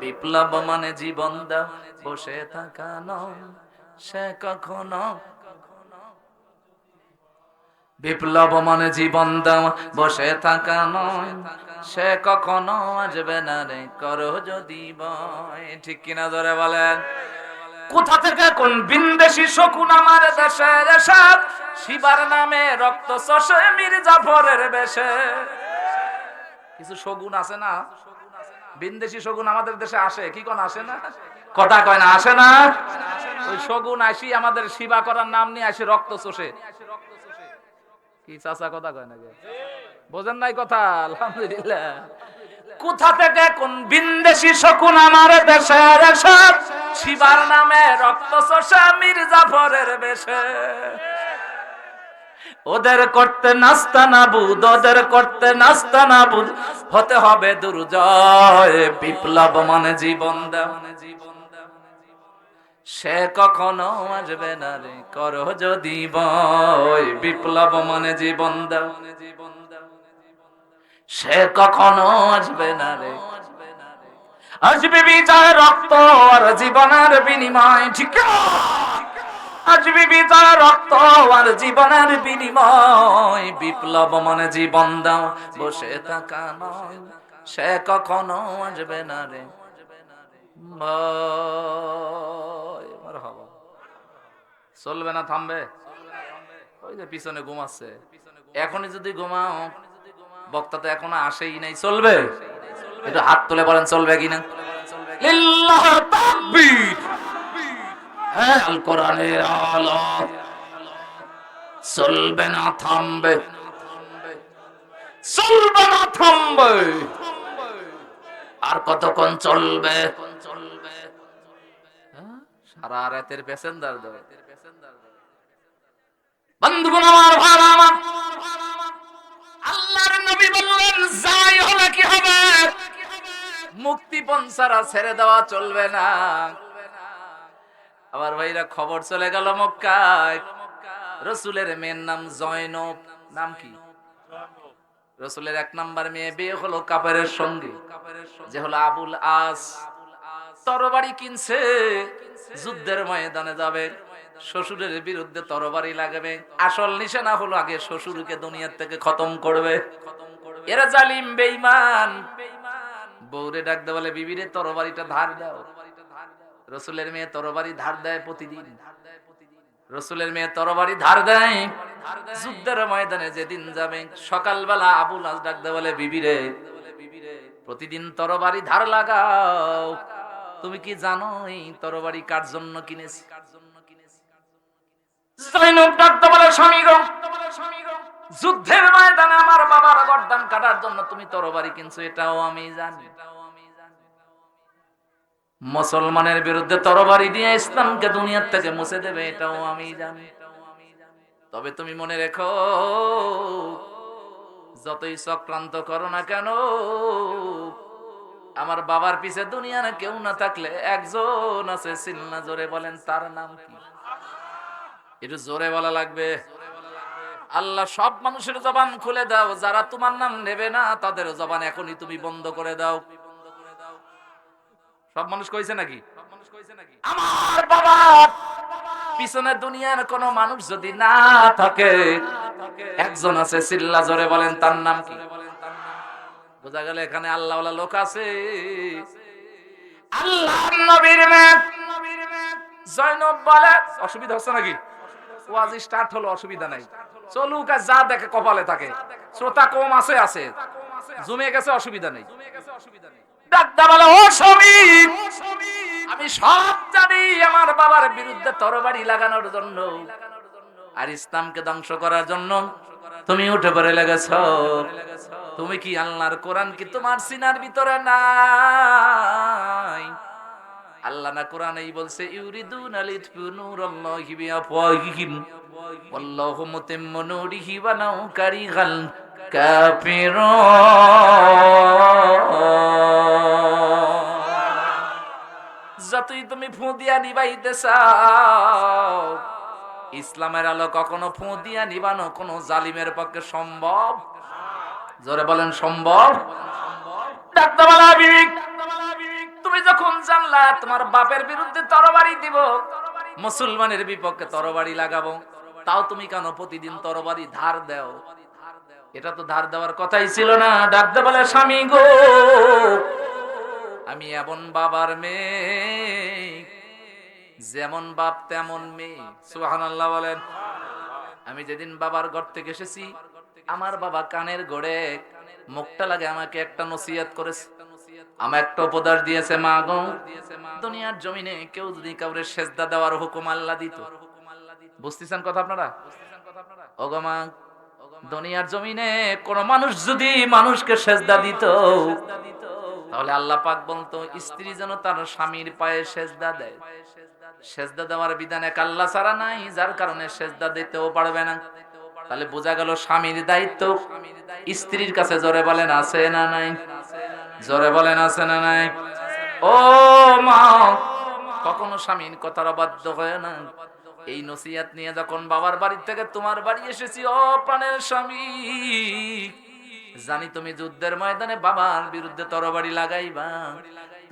বিপ্লব মানে জীবন দাও, বসে থাকা নয়, সে কখনো। বিপ্লব মানে জীবন দাও, বসে থাকা নয়, সে কখনো আসবে না রে, করো যদি বয় ঠিক কিনা ধরে বলেন? কোথা থেকে? কোন বিন্দেশি শকুন আমার দেশে এসব শিবার নামে রক্ত চষে মীর জাফরের বেশে। কিছু শগুন আছে না? বিন্দেশি শগুন আমাদের দেশে আসে। কি কোন, আসে না? কথা কয় না, আসে না? ওই শগুন আসি, আমাদের শিবা করার নাম নিয়ে আসি রক্ত চষে। কি চাচা কথা কয় নাকি? বোঝেন নাই কথা? আলহামদুলিল্লাহ। কোথা থেকে কোন বিন্দেশি শকুন আমার এসব শিবার নামে রক্ত চষা মীর জাফরের বেশে। ওদের করতে নাস্তা না বুধ ওদের করতে নাস্তা না বুধ হতে হবে দুর্জয়, বিপ্লব মানে জীবন দেওয়া সে কখনো আসবে না রে, করো যদি বয় বিপ্লব মানে জীবন দাও সে কখনো আসবে না রে। আসবে বিচার রক্ত আর জীবনের বিনিময়, ঠিক আসবে বিচার রক্ত আর জীবনের বিনিময়। বিপ্লব মানে জীবন দাও, বসে থাকা নয়। সে কখনো আসবে না রে। চলবে না, থামবে। ওই যে পিছনে ঘুমাচ্ছে এখনই যদি ঘুমাও, বক্তা তো এখনও আসেই নাই, চলবে। একটু হাত তুলে বলেন, চলবে কিনা? লিল্লাহ হ্যাঁ আল। চলবে না, থামবে। চলবে না, থামবে। আর কতক্ষণ চলবে? হ্যাঁ? সারা রাতের কি হবে? মুক্তিপণ ছাড়া ছেড়ে দেওয়া চলবে না। আবার ভাইরা খবর চলে গেল রসুলের মেয়ের নাম জয়নব। নাম কি? রসুলের এক নাম্বার মেয়ে বিয়ে হলো কাপের সঙ্গে। যে হলো আবুল আস। তরবারি কিনছে। যুদ্ধের ময়দানে যাবে। শ্বশুরের বিরুদ্ধে তরবারি লাগবে। আসল নিশানা হলো আগে শ্বশুরকে দুনিয়ার থেকে খতম করবে। এরা জালিম, বেঈমান। বউরে ডাকতে বলে, বিবিরে, তরবারিটা ধার দাও। রসুলের মেয়ে তরবারি ধার দেয় প্রতিদিন। রসুলের মেয়ে তরবারি ধার দেয়। যুদ্ধের ময়দানে যেদিন যাবে, সকালবেলা আবুল আজ ডাকতে বলে বিবিরে প্রতিদিন তরবারি ধার লাগাও। তুমি কি জানো এই তরবারি কার জন্য কিনেছি? যুদ্ধের ময়দানে আমার বাবার গর্দান কাটার জন্য তুমি তরবারি কিনছো, এটাও আমি জানি। মুসলমানের বিরুদ্ধে তরবারি দিয়ে ইসলামকে দুনিয়ার থেকে মুছে দেবে, এটাও আমি জানি। তবে তুমি মনে রেখো, যতই চক্রান্ত করো না কেন, আমার বাবার পিছে দুনিয়া না কেউ না থাকলে একজন আছে সিলনা জোরে বলেন তার নাম কি? একটু জোরে বলা লাগবে। আল্লাহ সব মানুষের জবান খুলে দাও, যারা তোমার নাম নেবে না, তাদের জবান এখনই তুমি বন্ধ করে দাও। সব মানুষ কইছে নাকি? আমার বাবা পিছনে দুনিয়ার কোন মানুষ যদি না থাকে একজন আছে সিল্লা জোরে বলেন তার নাম কি? বোঝা গেল এখানে আল্লাহ লোক আছে। আল্লাহ নবীর জয়নব বলে অসুবিধা হচ্ছে নাকি? ওয়াজ স্টার্ট হলো অসুবিধা নাই। চলুক আর যা দেখে কপালে থাকে। শ্রোতা কম আছে আছে। জমে গেছে অসুবিধা নেই। ডাক্তার বলে ও আমি সব জানি আমার বাবার বিরুদ্ধে তরবারি লাগানোর জন্য। আর ইসলামকে ধ্বংস করার জন্য তুমি উঠে পড়ে লেগেছ। তুমি কি আল্লাহর কোরআন কি তোমার সিনার ভিতরে নাই? আল্লাহ না কোরআন এই বলছে ইউরিদুন আলিতফু নূরাল্লাহি বিআফওয়াহিহিম ওয়াল্লাহু মুতিম্মু নূরিহি ওয়া কারিহাল যতই তুমি ফু দিয়া নিবাইতে ইসলামের আলো কখনো ফু দিয়া নিবানো কোনো জালিমের পক্ষে সম্ভব? জোরে বলেন, সম্ভব? তুমি যখন জানলা, তোমার বাপের বিরুদ্ধে তরবারি দিব, মুসলমানের বিপক্ষে তরবারি লাগাবো। তাও তুমি কেন প্রতিদিন তরবারি ধার দাও? এটা তো ধার দেওয়ার কথাই ছিল না। ডাকতে বলে, স্বামী গো, আমি এমন বাবার মেয়ে, যেমন বাপ তেমন মেয়ে। সুহান আল্লাহ বলেন। আমি যেদিন বাবার ঘর থেকে এসেছি, আমার বাবা কানের গড়ে মুখটা লাগে, আমাকে একটা নসিহত করেছে। আমার একটা উপদেশ দিয়েছে, মা গো, দুনিয়ার জমিনে কেউ যদি কাউরে সেজদা দেওয়ার হুকুম আল্লাহ দিত। বুঝতেছেন কথা আপনারা? ওগো মা দুনিয়ার জমিনে কোন মানুষ যদি মানুষকে সেজদা দিত, তাহলে আল্লাহ পাক বলতো, স্ত্রী যেন তার স্বামীর পায়ে সেজদা দেয়। সেজদা দেওয়ার বিধান এক আল্লাহ ছাড়া নাই, যার কারণে সেজদা দিতেও পারবে না। তাহলে বোঝা গেল স্বামীর দায়িত্ব। স্ত্রীর কাছে জোরে বলেন, আছে না নাই? জোরে বলেন, আছে না নাই? ও মা, কখনো স্বামীর কথার অবাধ্য হয় না। এই নসিহাত নিয়ে যখন বাবার বাড়ি থেকে তোমার বাড়ি এসেছি, ও প্রাণের স্বামী, জানি তুমি যুদ্ধের ময়দানে বাবার বিরুদ্ধে তরবারি লাগাইবা।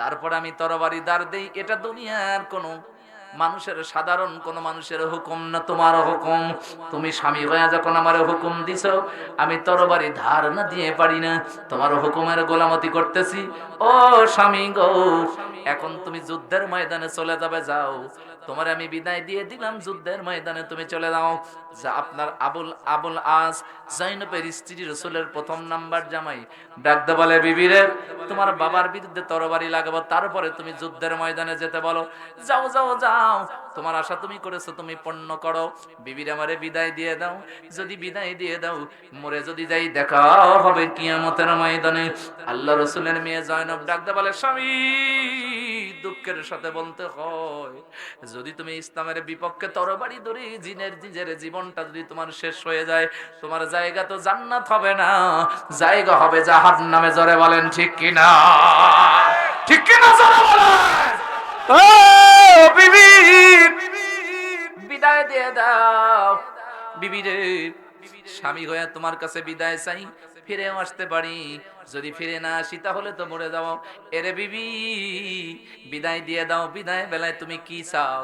তারপর আমি তরবারি দাঁড় দেই, এটা দুনিয়ার কোনো মানুষের সাধারণ, কোন মানুষের হুকুম না, তোমার হুকুম। তুমি স্বামী হয়ে যখন আমার হুকুম দিছ, আমি তরবারি ধার না দিয়ে পারি না, তোমার হুকুমের গোলামতি করতেছি। ও স্বামী গো, এখন তুমি যুদ্ধের ময়দানে চলে যাবে, যাও। তোমার আমি বিদায় দিয়ে দিলাম যুদ্ধের ময়দানে, তুমি চলে যাও। যা আপনার আবুল আবুল আস জাইনবের স্ত্রী রসুলের প্রথম নাম্বার জামাই। ডাকতে বলে বিবিরে তোমার বাবার বিরুদ্ধে তরবারি লাগাবো, তারপরে তুমি যুদ্ধের ময়দানে যেতে বলো। যাও যাও যাও, তোমার আশা তুমি করেছ, তুমি পণ্য করো। বিবির আমারে বিদায় দিয়ে দাও, যদি বিদায় দিয়ে দাও, মরে যদি যাই, দেখা হবে কিয়ামতের ময়দানে। আল্লাহ রসুলের মেয়ে জয়নব ডাকতে বলে, স্বামী দুঃখের সাথে বলতে হয়, যদি তুমি ইসলামের বিপক্ষে তরবারি ধরে জিনের নিজের জীবনটা যদি তোমার শেষ হয়ে যায়, তোমার জায়গা তো জান্নাত হবে না, জায়গা হবে জাহান নামে জরে বলেন ঠিক কিনা? ঠিক কিনা জরে বলেন? বিদায় দিয়ে দাও। বিবি রে, স্বামী হয়ে তোমার কাছে বিদায় চাই, ফিরেও আসতে পারি। যদি ফিরে না আসি তাহলে তো মরে যাও এরে বিবি বিদায় দিয়ে দাও, বিদায় বেলায় তুমি কি চাও?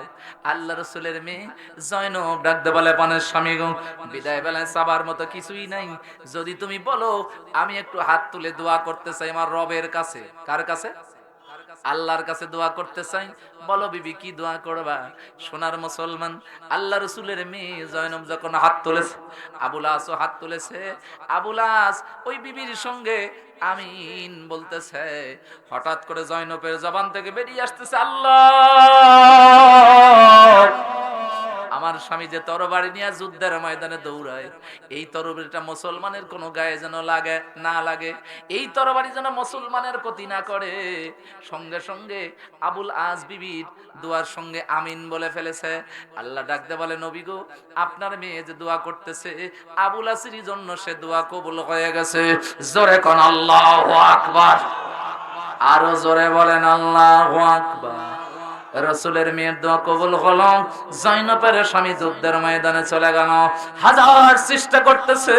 আল্লাহ রসুলের মেয়ে জয়নব ডাকতে বলে পানের স্বামী গো, বিদায় বেলায় চাবার মতো কিছুই নাই। যদি তুমি বলো, আমি একটু হাত তুলে দোয়া করতে চাই আমার রবের কাছে। কার কাছে? আল্লাহর কাছে দোয়া করতে চাই। বলো বিবি, কি দোয়া করবা? সোনার মুসলমান, আল্লাহ রসুলের মেয়ে জয়নব যখন হাত তুলেছে, আবুল আসও হাত তুলেছে, আবুল আস ওই বিবির সঙ্গে আমিন বলতেছে। হঠাৎ করে জয়নবের জবান থেকে বেরিয়ে আসতেছে, আল্লাহ! আমার স্বামী যে তরবারি নিয়ে যুদ্ধের ময়দানে দৌড়ায়, এই তরবারিটা মুসলমানের কোনো গায়ে যেন লাগে, না লাগে। এই তরবারি যেন মুসলমানের ক্ষতি না করে। সঙ্গে সঙ্গে আবুল আজ বিবির দোয়ার সঙ্গে আমিন বলে ফেলেছে। আল্লাহ ডাকতে বলে, নবী গো, আপনার মেয়ে যে দোয়া করতেছে, আবুল আসির জন্য সে দোয়া কবুল হয়ে গেছে। জোরে কোন আল্লাহ আকবার। আরও জোরে বলেন, আল্লাহ আকবার। রসুলের মেয়ের দোয়া কবুল হলো জৈনপের স্বামী যুদ্ধের ময়দানে চলে গেল। হাজার চেষ্টা করতেছে।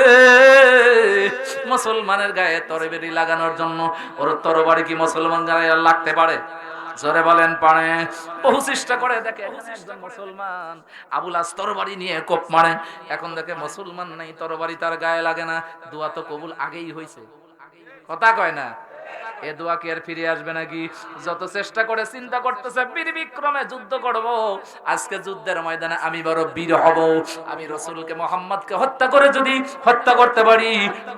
মুসলমানের গায়ে তরবারি লাগানোর জন্য। ওর তরবারি কি মুসলমান গায়ে লাগতে পারে? জোরে বলেন, পারে। বহু চেষ্টা করে দেখে মুসলমান আবুল আস তরবারি নিয়ে কোপ মারে। এখন দেখে মুসলমান নাই, তরবারি তার গায়ে লাগে না। দোয়া তো কবুল আগেই হয়েছে কথা কয় না? এ দোয়া কি আর ফিরে আসবে নাকি? যত চেষ্টা করে চিন্তা করতেছে বীর বিক্রমে যুদ্ধ করব। আজকে যুদ্ধের ময়দানে আমি বড় বীর হব। আমি রসুলকে, মোহাম্মদকে হত্যা করে যদি হত্যা করতে পারি,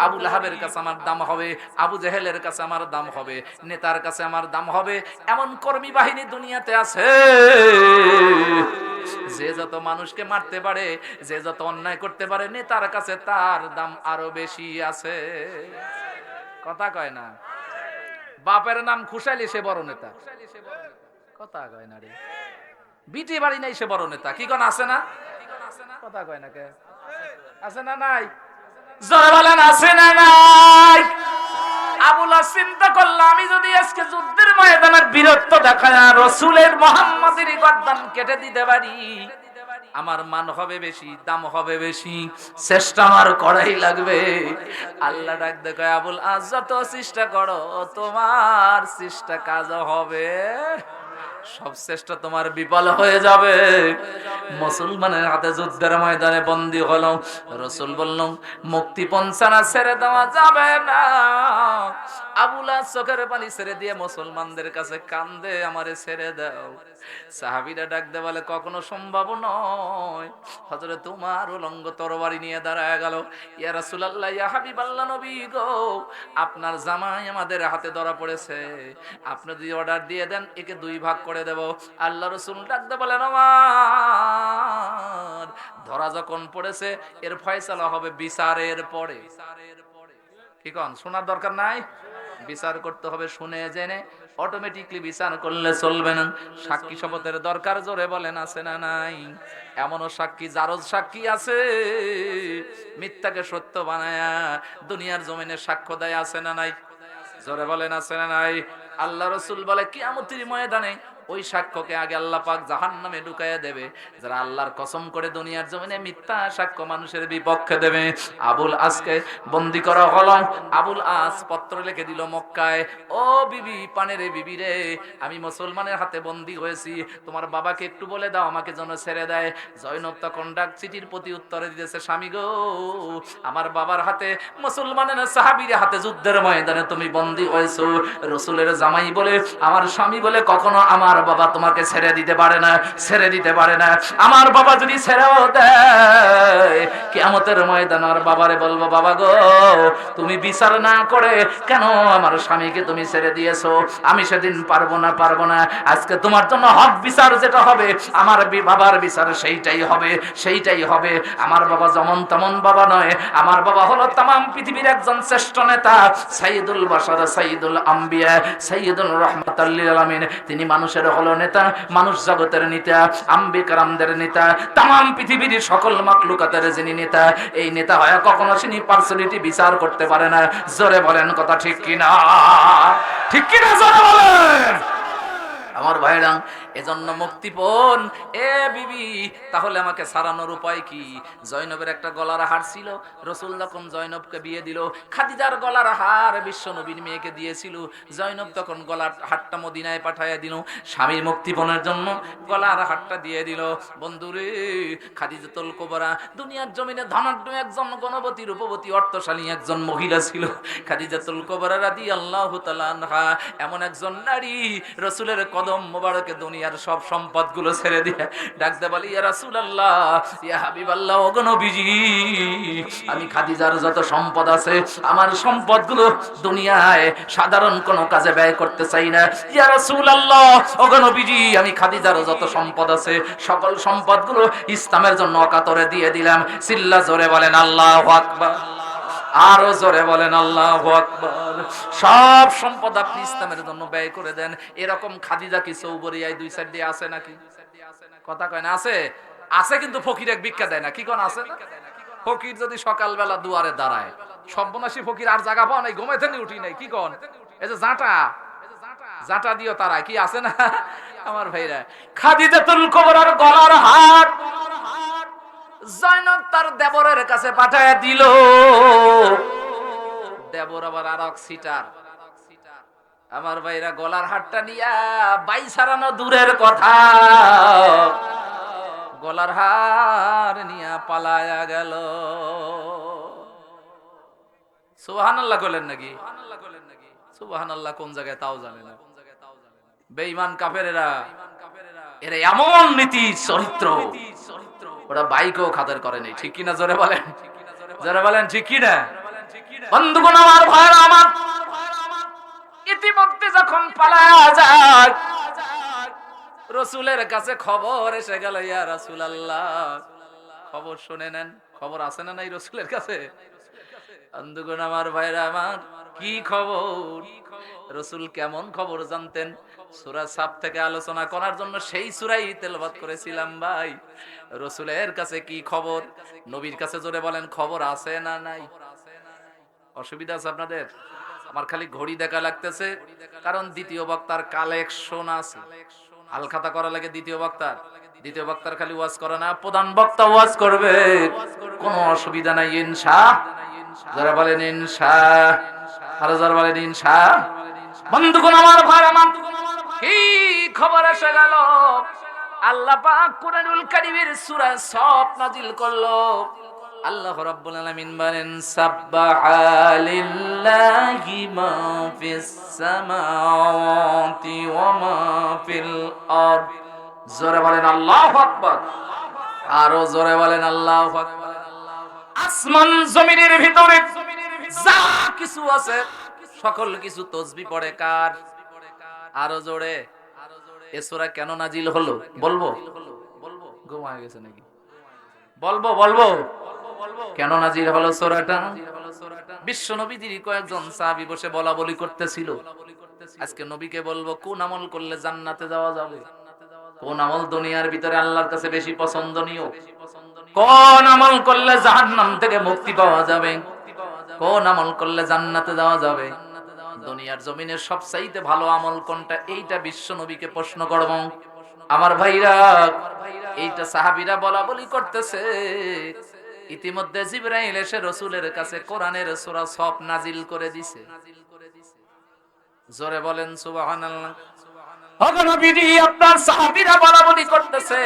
আবু লাহাবের কাছে আমার দাম হবে, আবু জেহেলের কাছে আমার দাম হবে, নেতার কাছে আমার দাম হবে। এমন কর্মী বাহিনী দুনিয়াতে আছে। যে যত মানুষকে মারতে পারে, যে যত অন্যায় করতে পারে, নেতার কাছে তার দাম আরও বেশি আছে। কথা কয় না? বাপের নাম খুশালি, সে বড় নেতা। কথা কয় না রে। বিটি বাড়ি নাই, সে বড় নেতা। কি কোন আছে না? কথা কয় না কে? আছে না নাই? জোরে বলেন, আছে না নাই? আবুলা চিন্তা করল, আমি যদি আজকে যুদ্ধের ময়দানের বীরত্ব দেখায় রসুলের মোহাম্মদের গর্দান কেটে দিতে পারি। আমার মান হবে বেশি, দাম হবে বেশি, চেষ্টা আমার করাই লাগবে। আল্লাহ ডাক দেখো, আবুল আজ যত চেষ্টা করো, তোমার চেষ্টা কাজ হবে। সব চেষ্টা তোমার বিফল হয়ে যাবে। মুসলমানের হাতে যুদ্ধের ময়দানে বন্দী হলো। রসুল বলল, মুক্তি পঞ্চানা ছেড়ে দেওয়া যাবে না। আবুলা চোখের পানি ছেড়ে দিয়ে মুসলমানদের কাছে কান্দে, আমারে ছেড়ে দাও। সাহাবিরা ডাক দে বলে, কখনো সম্ভব নয়। হজরে তোমার উলঙ্গ তরবারি নিয়ে দাঁড়ায় গেল। ইয়া রাসূলুল্লাহ, ইয়া হাবিবাল্লাহ নবী গো, আপনার জামাই আমাদের হাতে ধরা পড়েছে। আপনি যদি অর্ডার দিয়ে দেন, একে দুই ভাগ করে দেব। আল্লাহ রসুল ডাক দে বলেন আমার ধরা যখন পড়েছে, এর ফয়সালা হবে বিচারের পরে। কি কন, শোনার দরকার নাই? বিচার করতে হবে শুনে জেনে। অটোমেটিকলি বিচার করলে চলবে না। সাক্ষী শপথের দরকার জোরে বলেন, আছে না নাই? এমনও সাক্ষী, জারজ সাক্ষী আছে। মিথ্যাকে সত্য বানায়া দুনিয়ার জমিনে সাক্ষ্য দেয়, আছে না নাই? জোরে বলেন, আছে না নাই? আল্লাহ রসুল বলে কি কিয়ামতির ময়দানে ওই সাক্ষ্যকে আগে আল্লাহ পাক জাহান নামে ঢুকাইয়া দেবে। যারা আল্লাহর কসম করে দুনিয়ার জমিনে মিথ্যা সাক্ষ্য মানুষের বিপক্ষে দেবে। আবুল আজকে বন্দি করা হলো। আবুল আস পত্র লিখে দিল মক্কায়। ও বিবি পানের বিবি রে, আমি মুসলমানের হাতে বন্দি হয়েছি। তোমার বাবাকে একটু বলে দাও, আমাকে যেন ছেড়ে দেয়। জয়নব তখন ডাক চিঠির প্রতি উত্তরে দিতেছে, স্বামী গো, আমার বাবার হাতে, মুসলমানের সাহাবীর হাতে যুদ্ধের ময়দানে তুমি বন্দি হয়েছো। রসুলের জামাই বলে, আমার স্বামী বলে কখনো আমার বাবা তোমাকে ছেড়ে দিতে পারে না, ছেড়ে দিতে পারে না। আমার বাবা যদি ছেড়েও দেয় কেমতের ময়দান, আর বাবারে বলব, বাবা গো, তুমি বিচার না করে কেন আমার স্বামীকে তুমি ছেড়ে দিয়েছ? আমি সেদিন পারব না পারব না। আজকে তোমার জন্য হক বিচার যেটা হবে, আমার বাবার বিচার সেইটাই হবে সেইটাই হবে। আমার বাবা যেমন তেমন বাবা নয়। আমার বাবা হলো তাম পৃথিবীর একজন শ্রেষ্ঠ নেতা, সাইদুল বাসার সাইদুল আম্বিয়া, সাইদুল রহমতাল্লিল আলমিন তিনি মানুষের হলো নেতা, মানুষ জগতের নেতা, আম্বিকারামদের নেতা তাম পৃথিবীর সকল মাকলুকাতের যিনি নেতা এই নেতা হয় কখনো তিনি পার্সোনালিটি বিচার করতে পারে না। জোরে বলেন কথা ঠিক কিনা? ঠিক কিনা জোরে বলেন? আমার ভাইরা এজন্য মুক্তিপণ এ বিবি, তাহলে আমাকে সারানোর উপায় কি? জয়নবের একটা গলার হার ছিল, রসুল যখন জয়নবকে বিয়ে দিল। খাদিজার গলার হার বিশ্ব নবীর মেয়েকে দিয়েছিল। জয়নব তখন গলার হারটা মদিনায় পাঠাইয়া দিল। স্বামীর মুক্তিপণের জন্য গলার হারটা দিয়ে দিল। বন্ধুরে, খাদিজাতুল কোবরা, দুনিয়ার জমিনে ধনাঢ্য একজন গণবতী রূপবতী, অর্থশালী একজন মহিলা ছিল। খাদিজাতুল কোবরা রাদি আল্লাহ এমন একজন নারী, রসুলের কদম মোবারকে দুনিয়ার সব সম্পদগুলো ছেড়ে দিয়ে ডাকতে বলি, ইয়া রাসূলুল্লাহ, ইয়া হাবিবাল্লাহ, ওগো নবীজি, আমি খাদিজার যত সম্পদ আছে, আমার সম্পদগুলো দুনিয়ায় সাধারণ কোনো কাজে ব্যয় করতে চাই না। ইয়া রাসূলুল্লাহ, ওগো নবীজি, আমি খাদিজার যত সম্পদ আছে, সকল সম্পদগুলো ইসলামের জন্য অকাতরে দিয়ে দিলাম। সিল্লা জোরে বলেন, আল্লাহু আকবার। আরও জোরে বলেন, আল্লাহ সব সম্পদ আপনি ইসলামের জন্য ব্যয় করে দেন। এরকম খাদিজা কি চৌবরিয়ায় দুই সাইড দিয়ে আছে নাকি? কথা কয় না, আছে? আছে কিন্তু ফকির এক ভিক্ষা দেয় না। কি কোন আছে ফকির যদি সকালবেলা দুয়ারে দাঁড়ায়, সর্বনাশী ফকির আর জায়গা পাও নাই ঘুমাইতে নি উঠি নাই, কি কোন? এই যে জাঁটা জাঁটা দিও তারা কি আছে না? আমার ভাইরা, খাদিজাতুল কোবরার গলার হাট জয়নব তার দেবরের কাছে পাঠায় দিল। দেবর আবার আর এক সিটার আমার ভাইরা গলার হাটটা নিয়া বাই সারানো দূরের কথা। গলার হার নিয়া পালায়া গেল। করলেন নাকি? কোন জায়গায় তাও জানে না। বেঈমান কাফেরেরা, এরা এমন নীতি চরিত্র, ওরা বাইকও খাদের করেনি ঠিক কিনা জোরে বলেন? জোরে বলেন, ঠিক কিনা? বন্ধুগণ, আমার ভাই আমার ইতিমধ্যে যখন পালায়া যায়, রসুলের কাছে খবর এসে গেল, ইয়া রাসুল আল্লাহ খবর শুনে নেন। খবর আছে না নাই রসুলের কাছে? বন্ধুগণ, আমার আমার কি খবর? রসুল কেমন খবর জানতেন? সুরা সাপ থেকে আলোচনা করার জন্য সেই সুরাই তেলবাদ করেছিলাম ভাই। রসুলের কাছে কি খবর? নবীর কাছে জোরে বলেন, খবর আছে না নাই? অসুবিধা আছে আপনাদের? আমার খালি ঘড়ি দেখা লাগতেছে, কারণ দ্বিতীয় বক্তার কালেকশন আছে। হালখাতা করা লাগে দ্বিতীয় বক্তার। দ্বিতীয় বক্তার খালি ওয়াজ করে না, প্রধান বক্তা ওয়াজ করবে। কোনো অসুবিধা নাই যারা বলেন যারা বলেন আমার আমার কি খবর এসে গেল? আল্লাহ পাক কোরআনুল কারীমের সূরা সফ নাজিল করল। আল্লাহ রাব্বুল আলামিন বলেন সাব্বাহা মা ফিস সামাওয়াতি ওয়া মা ফিল আরদ। জোরে বলেন, আল্লাহু আকবার। আরও জোরে বলেন, আল্লাহু আকবার। আসমান জমিনের ভিতরে যা কিছু আছে, সকল কিছু তসবি পড়ে কার? আরও জোরে। এ সূরা কেন নাজিল হলো? বলব বলব? ঘুমায় গেছে নাকি? বলব বলব। কেন নাজির হলো সূরাটা? বিশ্ব নবীদের কয়েকজন সাহাবী বসে বলা বলি করতেছিল। আজকে নবীকে বলব কোন আমল করলে জান্নাতে যাওয়া যাবে? কোন আমল দুনিয়ার ভিতরে আল্লাহর কাছে বেশি পছন্দনীয়? কোন আমল করলে জাহান্নাম থেকে মুক্তি পাওয়া যাবে? কোন আমল করলে জান্নাতে যাওয়া যাবে? দুনিয়ার জমিনের সবচাইতে ভালো আমল কোনটা? এইটা বিশ্ব নবীকে প্রশ্ন করব। আমার ভাইরা এইটা সাহাবীরা বলা বলি করতেছে। ইতিমধ্যে জিব্রাইল এসে রসুলের কাছে কোরআনের সূরা সব নাজিল করে দিছে। জোরে বলেন অগণবিধি আপনার বলা বলি করতেছে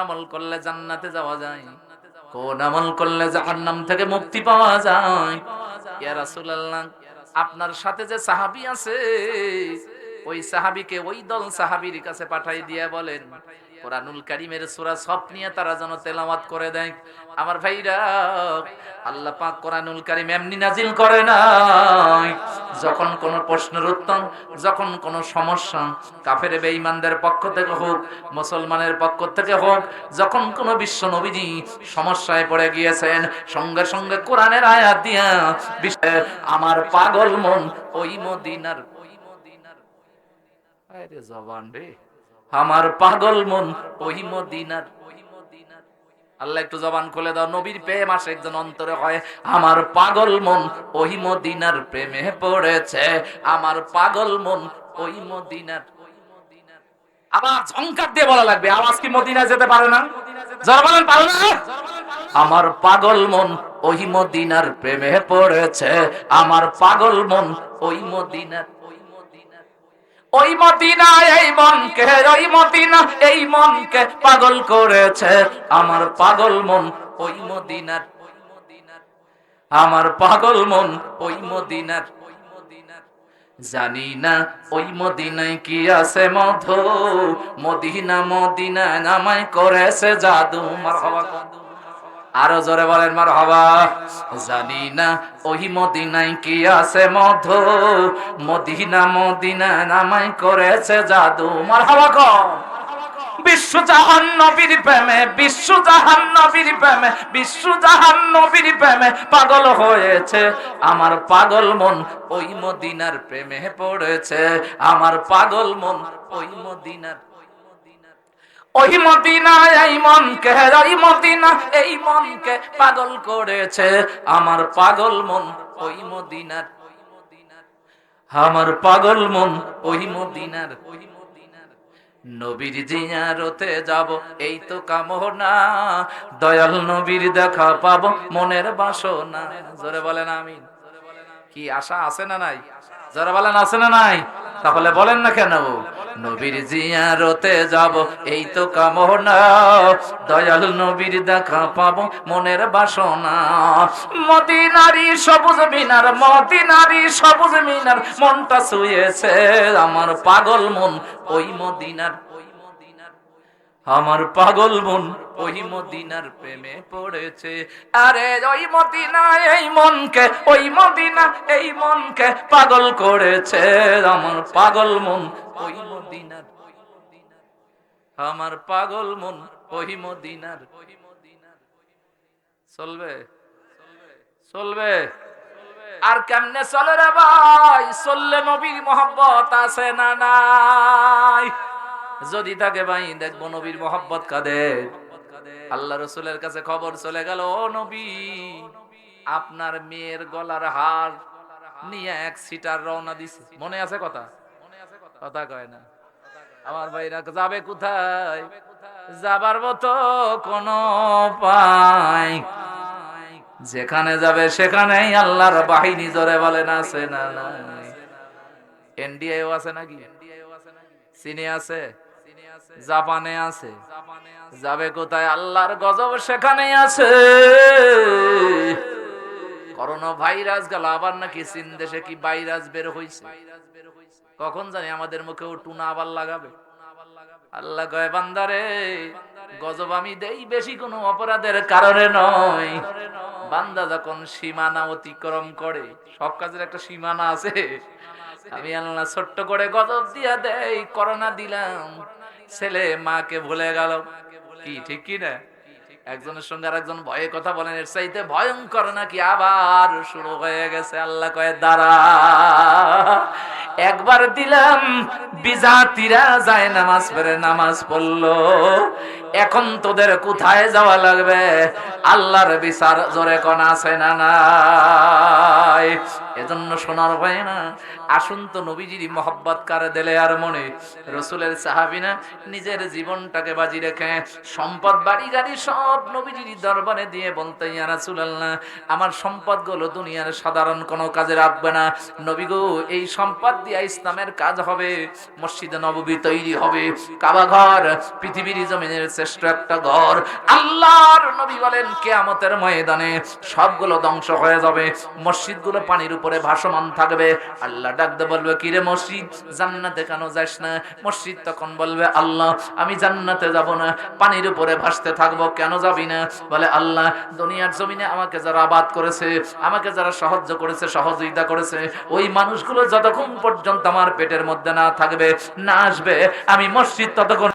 আমল জান্নাতে যাওয়া যায়? আমল থেকে মুক্তি পাওয়া যায়? আপনার সাথে যে সাহাবী আছে, ওই সাহাবীকে ওই দল সাহাবীর কাছে পাঠাই দিয়ে বলেন কোরআনুল কারিমের সূরা সব নিয়ে তারা যেন তেলাওয়াত করে দেয়। আমার ভাইরা, আল্লাহ পাক কোরআনুল কারিম এমনি নাজিল করে না যখন কোন প্রশ্নের উত্তর, যখন কোন সমস্যা, কাফের বেঈমানদের পক্ষ থেকে হোক, মুসলমানের পক্ষ থেকে হোক, যখন কোন বিশ্ব নবীজি সমস্যায় পড়ে গিয়েছেন, সঙ্গে সঙ্গে কোরআনের আয়াত দিয়া বিশ্বের আমার পাগল মন ওই মদিনার ওই মদিনার, আরে জবান রে। আমার পাগল মন, ওই মদিনার। আল্লাহ একটু জবান খুলে দাও, নবীর প্রেম আসে একজন অন্তরে হয়। আমার পাগল মন, ওই মদিনার প্রেমে পড়েছে। আমার পাগল মন, ওই মদিনার। আবার ঝংকার দিয়ে বলা লাগবে, আওয়াজ কি মদিনা যেতে পারে না? যারা বলেন পারে না? আমার পাগল মন, ওই মদিনার প্রেমে পড়েছে। আমার পাগল মন, ওই মদিনার। ওই মদিনা, এই মনকে, ওই মদিনা, এই মনকে পাগল করেছে। আমার পাগল মন ওই মদিনার। আমার পাগল মন ওই মদিনার। জানি না ওই মদিনায় কি আছে মধু। মদিনা মদিনা নামায় করেছে জাদু। মার হওয়া আরও জোরে বলেন মার হবা জানি না, ওই মদিনায় কি আছে মধু? মদিনা মদিনা নামাই করেছে জাদু। মার হবা নবীর প্রেমে প্রেমে প্রেমে পাগল হয়েছে। আমার পাগল মন ওই মদিনার প্রেমে পড়েছে। আমার পাগল মন ওই মদিনার ওই মদিনা এই মনকে ওই মদিনা, এই মনকে পাগল করেছে। আমার পাগল মন ওই মদিনার। আমার পাগল মন ওই মদিনার। ওই নবীর জিয়ারতে যাব, এই তো কামনা। দয়াল নবীর দেখা পাবো, মনের বাসনা। জোরে বলেন আমি কি আশা আছে না নাই? যারা বলেন আছে না নাই? তাহলে বলেন না কেন? নবীর জিয়ারতে যাব, এই তো কামনা। দয়াল নবীর দেখা পাবো মনের বাসনা। মদিনারি সবুজ মিনার সবুজ মিনার, মনটা শুয়েছে আমার পাগল মন। ওই মদিনার আমার পাগল মন ওই মদিনার প্রেমে পড়েছে। আরে, ওই মদিনা এই মনকে, ওই মদিনা এই মনকে পাগল করেছে। আমার পাগল মন ওই মদিনার আমার পাগল মন ওই মদিনার চলবে? চলবে? আর কেমনে চলে রে ভাই? চললে নবীর মোহাব্বত আছে না নাই? যদি থাকে ভাই দেখব নবীর মোহাব্বত কাদের আল্লাহ রসুলের কাছে খবর চলে গেল, ও নবী, আপনার মেয়ের গলার হার নিয়ে এক সিটার রওনা দিছে। মনে আছে কথা? কথা কয় না। আমার ভাইরা, যাবে কোথায়? যাবার মতো কোন যেখানে যাবে সেখানেই আল্লাহর বাহিনী জোরে বলেন আছে না এনডিএও আছে নাকি? চীনে আছে? জাপানে আছে। যাবে কোথায়? আল্লাহর গজব সেখানেই আছে। করোনা ভাইরাস গেল আবার নাকি চীন দেশে কি ভাইরাস বের হইছে? কখন জানি আমাদের মুখেও টুনা আবার লাগাবে। আল্লাহ কয় বান্দারে গজব আমি দেই বেশি কোনো অপরাধের কারণে নয়। বান্দা যখন সীমানা অতিক্রম করে সব কাজের একটা সীমানা আছে। আমি আল্লাহ ছোট্ট করে গজব দিয়া দেই করোনা দিলাম। ছেলে মাকে ভুলে গেল। কি, ঠিক কি না? একজনের সঙ্গে আর একজন ভয়ে কথা বলেন, এর চাইতে ভয়ঙ্কর নাকি আবার শুরু হয়ে গেছে। আল্লাহ কয়ে, দাঁড়া। একবার দিলাম, বিজাতিরা যায় নামাজ পড়ে, নামাজ পড়ল। এখন তোদের কোথায় যাওয়া লাগবে? আল্লাহর বিচার জোরে কোন, আছে না না নাই এজন্য শোনার হয় না। আসুন তো নবীজির মহব্বত কারে দিলে আর মনে। রসুলের সাহাবিনা নিজের জীবনটাকে বাজি রেখে, সম্পদ, বাড়ি, গাড়ি সব নবীজির দরবারে দিয়ে বলতে ইয়া রাসূলুল্লাহ, আমার সম্পদগুলো দুনিয়ার সাধারণ কোনো কাজে রাখবে না। নবী গো এই সম্পদ দিয়ে ইসলামের কাজ হবে, মসজিদে নববী তৈরি হবে, কাবা ঘর, পৃথিবীর জমিনের শ্রেষ্ঠ একটা ঘর। আল্লাহর নবী বলেন, কেয়ামতের ময়দানে সবগুলো ধ্বংস হয়ে যাবে। মসজিদগুলো পানির উপরে ভাসমান থাকবে। আল্লাহ ডাকতে বলবে, কিরে মসজিদ, জান্নাতে কেন যাস না? মসজিদ তখন বলবে, আল্লাহ, আমি জান্নাতে যাব না। পানির উপরে ভাসতে থাকব, কেন যাবি না? বলে, আল্লাহ, দুনিয়ার জমিনে আমাকে যারা আবাদ করেছে, আমাকে যারা সাহায্য করেছে, সহযোগিতা করেছে, ওই মানুষগুলো যতক্ষণ পর্যন্ত আমার পেটের মধ্যে না থাকবে, না আসবে, আমি মসজিদ ততক্ষণ